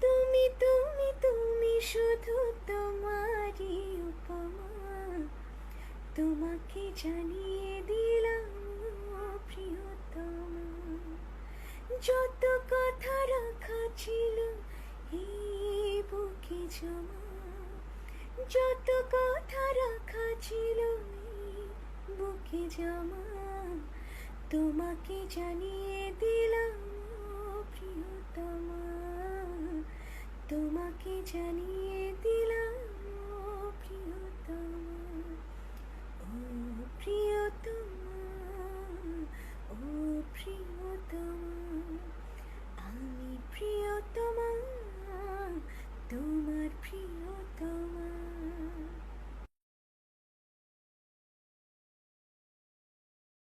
তুমি তুমি তুমি শুধু তোমারই উপমা। তোমাকে জানিয়ে দিলাম প্রিয়তমা। যত কথা রাখা ছিল, এই বুকে জমা। যত কথা রাখা ছিল বুকে জমা। তোমাকে জানিয়ে দিলাম তোমাকে জানিয়ে দিলাম প্রিয়তম ও প্রিয়তম ও প্রিয়তম।